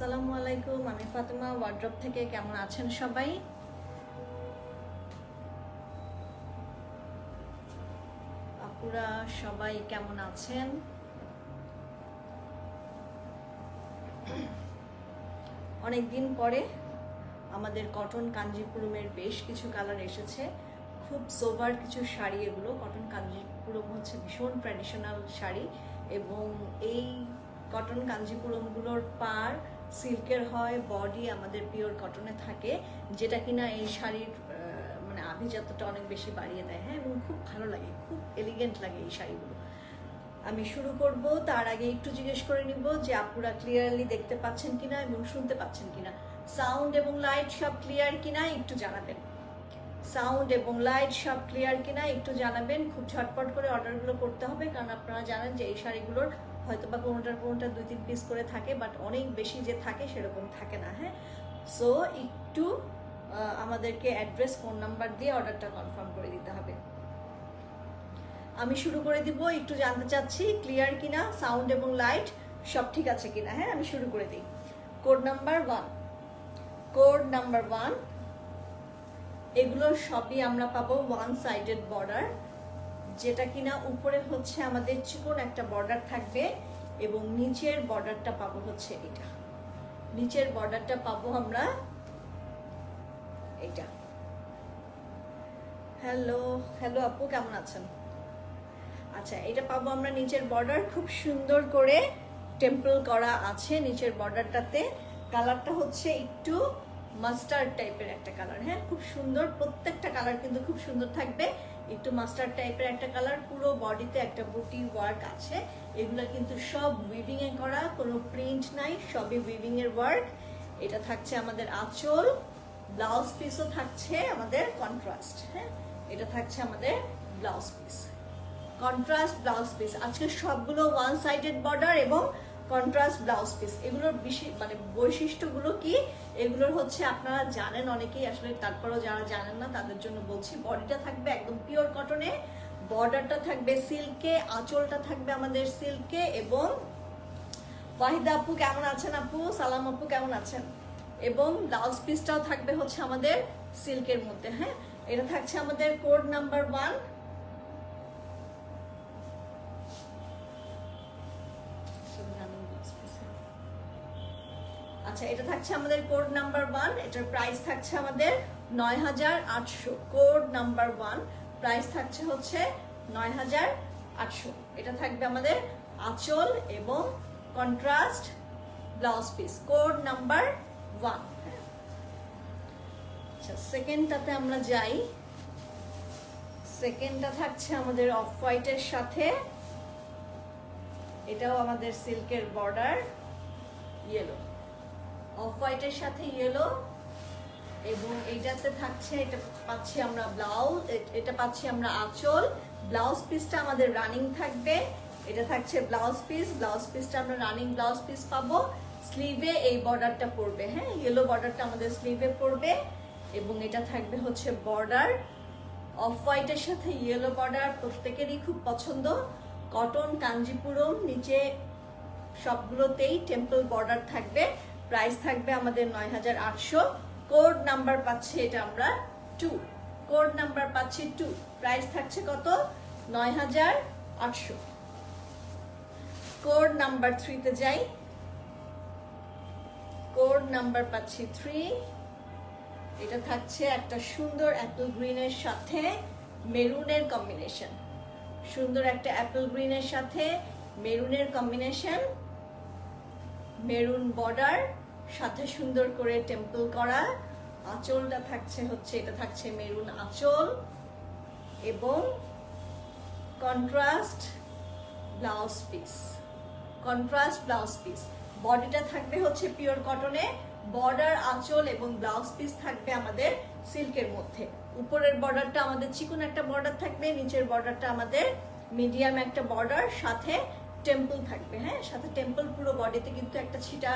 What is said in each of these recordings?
আসসালামু আলাইকুম, আমি ফাতেমা ওয়ার্ড্রপ থেকে কেমন আছেন সবাই? আপুরা সবাই কেমন আছেন? অনেক দিন পরে আমাদের কটন কাঞ্জিপুরমের বেশ কিছু কালার এসেছে। খুব সোভার কিছু শাড়ি এগুলো। কটন কাঞ্জিপুরম হচ্ছে ভীষণ ট্র্যাডিশনাল শাড়ি এবং এই কটন কাঞ্জিপুরমগুলোর পার সিল্কের হয়, বডি আমাদের পিওর কটনে থাকে, যেটা কিনা এই শাড়ির মানে আভিজাত্যটা অনেক বেশি বাড়িয়ে দেয়। হ্যাঁ এবং খুব ভালো লাগে, খুব এলিগেন্ট লাগে এই শাড়িগুলো। আমি শুরু করব, তার আগে একটু জিজ্ঞেস করে নিব যে আপুরা ক্লিয়ারলি দেখতে পাচ্ছেন কিনা এবং শুনতে পাচ্ছেন কিনা। সাউন্ড এবং লাইট সব ক্লিয়ার কিনা একটু জানাবেন। সাউন্ড এবং লাইট সব ক্লিয়ার কিনা একটু জানাবেন। খুব ঝটপট করে অর্ডারগুলো করতে হবে, কারণ আপনারা জানেন যে এই শাড়িগুলোর হয়তো বা কোনোটার কোনোটা দুই তিন পিস করে থাকে বাট অনেক বেশি যে থাকে সেরকম থাকে না হ্যাঁ? সো একটু আমাদেরকে অ্যাড্রেস ফোন নাম্বার দিয়ে অর্ডারটা কনফার্ম করে দিতে হবে। আমি শুরু করে দিব, একটু জানতে চাচ্ছি ক্লিয়ার কিনা সাউন্ড এবং লাইট সব ঠিক আছে কিনা হ্যাঁ? আমি শুরু করে দিই। Code number one code number one এগুলো সবই আমরা পাবো ওয়ান সাইডেড বর্ডার যেটা কিনা উপরে হচ্ছে আমাদের চিকন একটা বর্ডার থাকবে এবং নিচের বর্ডারটা পাবো হচ্ছে এটা। নিচের বর্ডারটা পাবো আমরা এটা। হ্যালো হ্যালো আপু, কেমন আছেন? আচ্ছা এটা পাবো আমরা নিচের বর্ডার খুব সুন্দর করে টেম্পল করা আছে নিচের বর্ডারটাতে কালারটা হচ্ছে একটু মাস্টার্ড টাইপের একটা কালার হ্যাঁ? খুব সুন্দর, প্রত্যেকটা কালার কিন্তু খুব সুন্দর থাকবে। একটু মাস্টার টাইপের একটা কালার পুরো বডিতে একটা বুটি ওয়ার্ক আছে। এগুলো কিন্তু সব উইভিং এ করা, কোনো প্রিন্ট নাই, সবই উইভিং এর ওয়ার্ক এটা থাকছে আমাদের আঁচল ব্লাউজ পিসও থাকছে আমাদের কন্ট্রাস্ট হ্যাঁ? এটা থাকছে আমাদের blouse piece contrast blouse piece আজকে সবগুলো ওয়ান সাইডেড বর্ডার এবং কন্ট্রাস্ট ব্লাউজ পিস এগুলোর মানে বৈশিষ্ট্যগুলো কি? এগুলোর হচ্ছে আপনারা জানেন, অনেকেই আসলে তারপরেও যারা জানেন না, তাদের জন্য বলছি, বডিটা থাকবে একদম পিওর কটনে বর্ডারটা থাকবে সিল্কে আঁচলটা থাকবে আমাদের সিল্কে এবং ওয়াহিদা আপু কেমন আছেন আপু? সালাম আপু কেমন আছেন? এবং ব্লাউজ পিসটাও থাকবে হচ্ছে আমাদের সিল্কের মধ্যে হ্যাঁ? এটা থাকছে আমাদের কোড নাম্বার ওয়ান আচ্ছা এটা থাকছে আমাদের কোড নাম্বার ওয়ান এটার প্রাইস থাকছে আমাদের নয় হাজার আটশো। কোড নাম্বার ওয়ান প্রাইস থাকছে হচ্ছে নয় হাজার আটশো। এটা থাকবে আমাদের আঁচল এবং contrast blouse piece code number one আচ্ছা সেকেন্ডটাতে আমরা যাই। সেকেন্ডটা থাকছে আমাদের অফ হোয়াইটের সাথে। এটাও আমাদের সিল্কের বর্ডার ইয়েলো অফ হোয়াইটের সাথে ইয়েলো এবং এইটাতে থাকছে, এটা পাচ্ছি আমরা ব্লাউজ এটা পাচ্ছি আমরা আঁচল। ব্লাউজ পিসটা আমাদের রানিং থাকবে, এটা থাকছে ব্লাউজ পিস ব্লাউজ পিসটা আমরা রানিং ব্লাউজ পিস পাবো। স্লিভে এই বর্ডারটা পড়বে হ্যাঁ? ইয়েলো বর্ডারটা আমাদের স্লিভে পড়বে এবং এটা থাকবে হচ্ছে বর্ডার অফ হোয়াইটের সাথে ইয়েলো বর্ডার প্রত্যেকেরই খুব পছন্দ। কটন কাঞ্জিপুরম, নিচে সবগুলোতেই টেম্পল বর্ডার থাকবে। প্রাইস থাকবে আমাদের নয় হাজার আটশো। কোড নাম্বার পাচ্ছি এটা আমরা টু। কোড নাম্বার পাচ্ছি টু। প্রাইস থাকছে কত? নয় হাজার আটশো। কোড নাম্বার থ্রিতে যাই। কোড নাম্বার পাচ্ছি থ্রি। এটা থাকছে একটা সুন্দর অ্যাপেল গ্রিনের সাথে মেরুনের কম্বিনেশন। সুন্দর একটা অ্যাপেল গ্রিনের সাথে মেরুনের কম্বিনেশন, মেরুন বর্ডার সাথে সুন্দর করে টেম্পল করা। আঁচলটা থাকছে হচ্ছে, এটা থাকছে মেরুন আঁচল এবং contrast blouse piece contrast blouse piece বডিটা থাকবে হচ্ছে পিওর কটনে বর্ডার আঁচল এবং ব্লাউজ পিস থাকবে আমাদের সিল্কের মধ্যে। উপরের বর্ডারটা আমাদের চিকন একটা বর্ডার থাকবে, নিচের বর্ডারটা আমাদের মিডিয়াম একটা বর্ডার সাথে টেম্পল থাকবে হ্যাঁ? সাথে টেম্পল পুরো বডিতে কিন্তু একটা ছিটা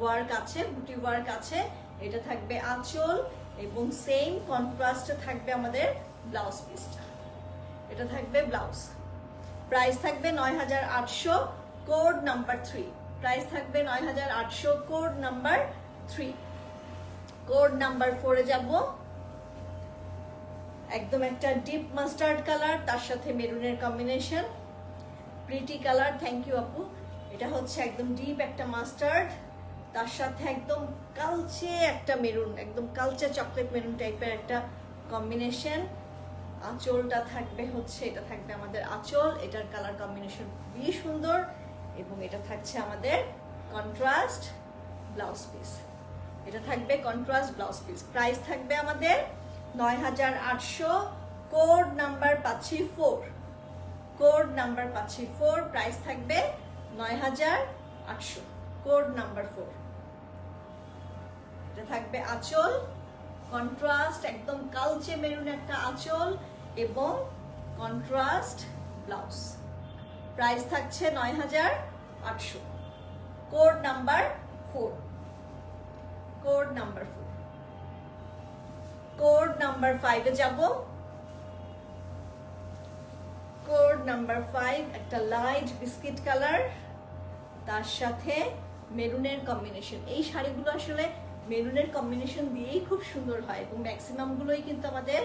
ওয়ার্ক আছে বুটি ওয়ার্ক আছে, এটা থাকবে আঁচল এবং সেম কন্ট্রাস্টে থাকবে আমাদের ব্লাউজ পিসটা এটা থাকবে ব্লাউজ প্রাইস থাকবে নয় হাজার আটশো কোড নাম্বার থ্রি প্রাইস থাকবে নয় হাজার আটশো code number three code number ফোরে যাব। একদম একটা ডিপ মাস্টার্ড কালার তার সাথে মেরুনের combination pretty colour thank you আপু। এটা হচ্ছে একদম ডিপ একটা মাস্টার্ড তার সাথে একদম কালচে একটা মেরুন, একদম কালচে চকলেট মেরুন টাইপের একটা কম্বিনেশন আঁচলটা থাকবে হচ্ছে, এটা থাকবে আমাদের আঁচল, এটার কালার কম্বিনেশন খুবই সুন্দর, এবং এটা থাকছে আমাদের কন্ট্রাস্ট ব্লাউজ পিস এটা থাকবে কন্ট্রাস্ট ব্লাউজ পিস প্রাইস থাকবে আমাদের নয় হাজার আটশো কোড নাম্বার পাচ্ছি ফোর কোড নাম্বার পাচ্ছি ফোর প্রাইস থাকবে নয় হাজার আটশো কোড নাম্বার ফোর থাকবে আঁচল কন্ট্রাস্ট একদম কালচে মেরুন একটা আঁচল এবং কন্ট্রাস্ট ব্লাউজ প্রাইস থাকছে নয় হাজার আটশো। Code number four code number four code number ফাইভে যাব। কোড নাম্বার ফাইভ একটা লাইট বিস্কিট কালার তার সাথে মেরুনের কম্বিনেশন এই শাড়িগুলো আসলে মেরুনের কম্বিনেশন দিয়েই খুব সুন্দর হয় এবং ম্যাক্সিমাম গুলোই কিন্তু আমাদের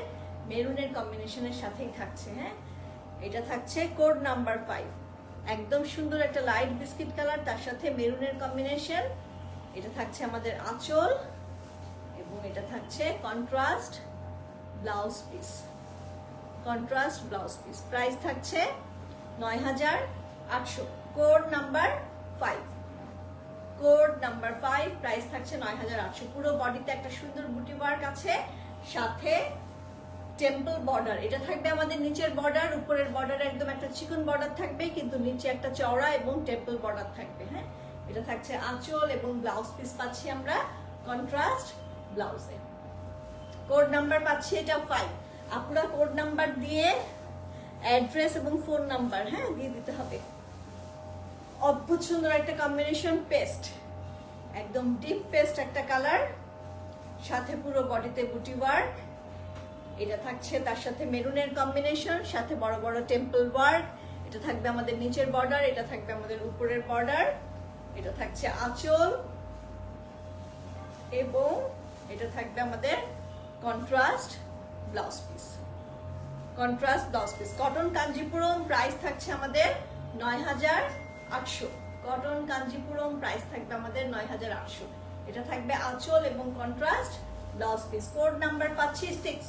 মেরুনের কম্বিনেশনের সাথেই থাকছে হ্যাঁ? এটা থাকছে কোড নাম্বার ফাইভ একদম সুন্দর একটা লাইট বিস্কিট কালার তার সাথে মেরুনের কম্বিনেশন এটা থাকছে আমাদের আঁচল এবং এটা থাকছে contrast blouse piece contrast blouse piece price থাকছে নয় হাজার আটশো। Code number five code number five price থাকছে নয় হাজার আটশো। পুরো বডিতে একটা সুন্দর বুটি ওয়ার্ক আছে। সাথে টেম্পল বর্ডার এটা থাকবে আমাদের নিচের বর্ডার উপরের বর্ডার একদম একটা চিকন বর্ডার থাকবে, কিন্তু নিচে একটা চওড়া এবং টেম্পল বর্ডার থাকবে হ্যাঁ? এটা থাকছে আঁচল এবং ব্লাউজ পিস পাচ্ছি আমরা। কন্ট্রাস্ট ব্লাউজে কোড নাম্বার পাচ্ছি এটা ফাইভ আপনারা কোড নাম্বার দিয়ে অ্যাড্রেস এবং ফোন নাম্বার হ্যাঁ? দিয়ে দিতে হবে। অদ্ভুত সুন্দর একটা কম্বিনেশন পেস্ট একদম ডিপ পেস্ট একটা কালার সাথে পুরো বডিতে বুটি ওয়ার্ক এটা থাকছে তার সাথে মেরুনের কম্বিনেশন সাথে বড় বড় টেম্পল ওয়ার্ক এটা থাকবে আমাদের নিচের বর্ডার এটা থাকবে আমাদের উপরের বর্ডার এটা থাকছে আঁচল, এবং এটা থাকবে আমাদের contrast blouse piece contrast blouse piece cotton Kanchipuram price থাকছে আমাদের নয় হাজার আটশো। কটন কাঞ্জিপুরম প্রাইস থাকবে আমাদের নয় হাজার আটশো। এটা থাকবে আঁচল এবং contrast blouse piece code number পাচ্ছি সিক্স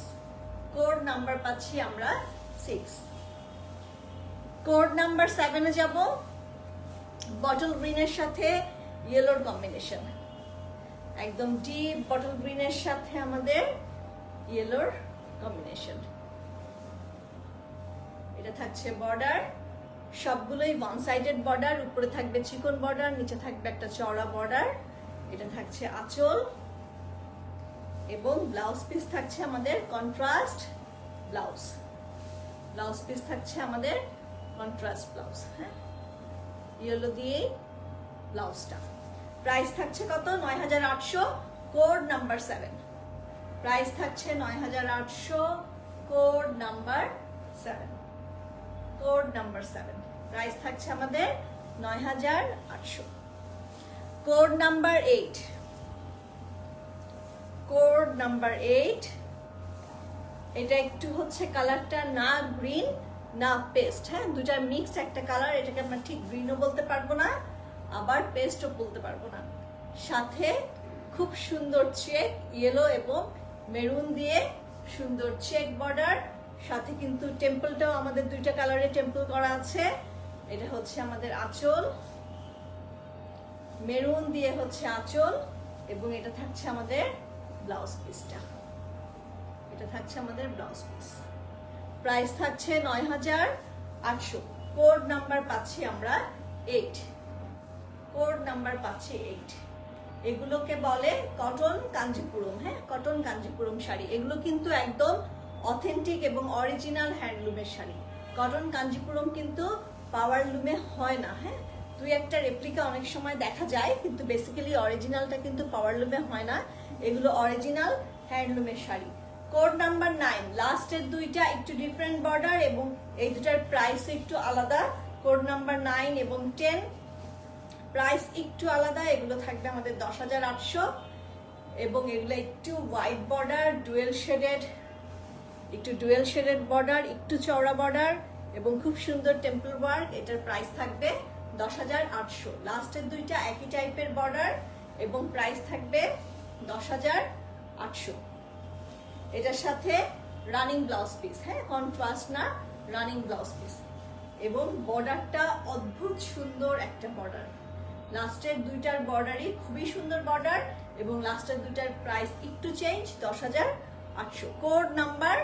কোড নাম্বার পাচ্ছি আমরা সিক্স কোড নাম্বার সেভেনে যাব। বটল গ্রিনের সাথে ইয়েলোর কম্বিনেশন একদম ডিপ বটল গ্রিনের সাথে আমাদের ইয়েলোর কম্বিনেশন এটা থাকছে বর্ডার সবগুলোই ওয়ান সাইডেড বর্ডার উপরে থাকবে চিকন বর্ডার নিচে থাকবে একটা চড়া বর্ডার এটা থাকছে আঁচল, এবং ব্লাউজ পিস থাকছে আমাদের কন্ট্রাস্ট ব্লাউজ ব্লাউজ পিস থাকছে আমাদের কন্ট্রাস্ট ব্লাউজ হ্যাঁ? ইয়েলো দিয়ে ব্লাউজটা প্রাইস থাকছে কত? নয় হাজার আটশো কোড নাম্বার সেভেন প্রাইস থাকছে নয় হাজার আটশো code number seven code number seven price থাকছে আমাদের নয় হাজার আটশো। Code number eight. Code number eight. এটা একটু হচ্ছে কালারটা না গ্রিন, না পেস্ট। হ্যাঁ দুটার মিক্সড একটা কালার, এটাকে আমরা ঠিক গ্রিনও বলতে পারব না, আবার পেস্টও বলতে পারব না। সাথে খুব সুন্দর চেক ইয়েলো এবং মেরুন দিয়ে সুন্দর চেক বর্ডার সাথে কিন্তু টেম্পলটাও আমাদের দুইটা কালারে টেম্পল করা আছে। এটা হচ্ছে আমাদের আঁচল। মেরুন দিয়ে হচ্ছে আঁচল এবং এটা থাকছে আমাদের ব্লাউজ পিসটা। এটা থাকছে আমাদের ব্লাউজ পিস। প্রাইস থাকছে নয় হাজার আটশো। কোড নাম্বার পাচ্ছি আমরা এইট। কোড নাম্বার পাচ্ছি এইট। এগুলোকে বলে কটন কাঞ্জিপুরম হ্যাঁ? কটন কাঞ্জিপুরম শাড়ি। এগুলো কিন্তু একদম অথেন্টিক এবং অরিজিনাল হ্যান্ডলুমের শাড়ি। কটন কাঞ্জিপুরম কিন্তু পাওয়ার লুমে হয় না হ্যাঁ? দুই একটা রেপ্লিকা অনেক সময় দেখা যায়, কিন্তু বেসিক্যালি অরিজিনালটা কিন্তু পাওয়ার লুমে হয় না। এগুলো অরিজিনাল হ্যান্ডলুমের শাড়ি। কোড নাম্বার নাইন লাস্টের দুইটা একটু ডিফারেন্ট বর্ডার এবং এই দুটার প্রাইস একটু আলাদা। কোড নাম্বার নাইন এবং টেন প্রাইস একটু আলাদা, এগুলো থাকবে আমাদের দশ হাজার আটশো। এবং এগুলো একটু হোয়াইট বর্ডার ডুয়েল শেডেড একটু ডুয়েল শেডেড বর্ডার একটু চওড়া বর্ডার এবং খুব সুন্দর টেম্পল ওয়ার্ক এটার প্রাইস থাকবে দশ হাজার আটশো। লাস্টের দুইটা একই টাইপের বর্ডার এবং প্রাইস থাকবে দশ হাজার আটশো। এটার সাথে রানিং ব্লাউজ পিস হ্যাঁ? কন্ট্রাস্ট না রানিং ব্লাউজ পিস এবং বর্ডারটা অদ্ভুত সুন্দর একটা বর্ডার লাস্টের দুইটার বর্ডারই খুবই সুন্দর বর্ডার এবং লাস্টের দুইটার প্রাইস একটু চেঞ্জ দশ হাজার আটশো। Code number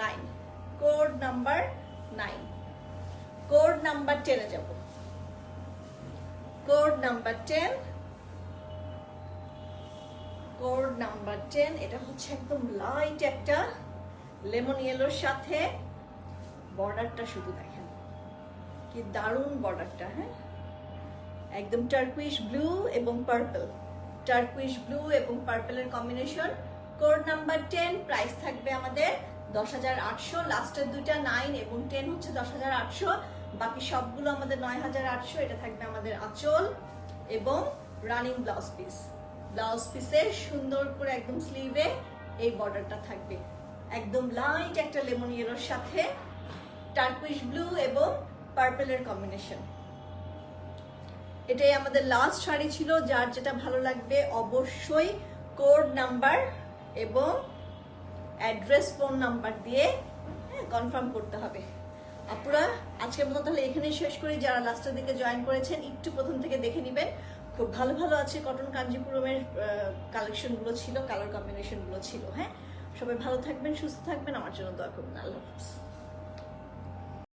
nine code number nine code number টেনে যাব। Code number ten. Code number ten, এটা হচ্ছে একদম লাইট একটা লেমন ইয়েলোর সাথে বর্ডারটা শুধু দেখেন। কি দারুণ বর্ডারটা হ্যাঁ? একদম টার্কুইশ ব্লু এবং পার্পল টার্কুইশ ব্লু এবং পার্পলের combination code number ten price থাকবে আমাদের দশ হাজার আটশো। লাস্টের দুইটা নাইন এবং টেন হচ্ছে দশ হাজার আটশো। বাকি সবগুলো আমাদের নয় হাজার আটশো, এটা থাকবে আমাদের আঁচল এবং রানিং ব্লাউজ পিস ব্লাউজ পিসের সুন্দর করে একদম স্লিভে এই বর্ডারটা থাকবে। একদম লাইট একটা লেমন ইয়েলোর সাথে টার্কুইশ ব্লু এবং পার্পলের কম্বিনেশন এটাই আমাদের লাস্ট শাড়ি ছিল, যার যেটা ভালো লাগবে অবশ্যই কোড নাম্বার এবং অ্যাড্রেস ফোন নাম্বার দিয়ে কনফার্ম করতে হবে। আপুরা আজকের মতো তাহলে এখানেই শেষ করি। যারা লাস্টের দিকে জয়েন করেছেন, একটু প্রথম থেকে দেখে নেবেন। খুব ভালো ভালো আছে কটন কাঞ্জিপুরমের কালেকশনগুলো ছিল কালার কম্বিনেশনগুলো ছিল হ্যাঁ? সবাই ভালো থাকবেন, সুস্থ থাকবেন। আমার জন্য দোয়া করবেন। আল্লাহ হাফিজ।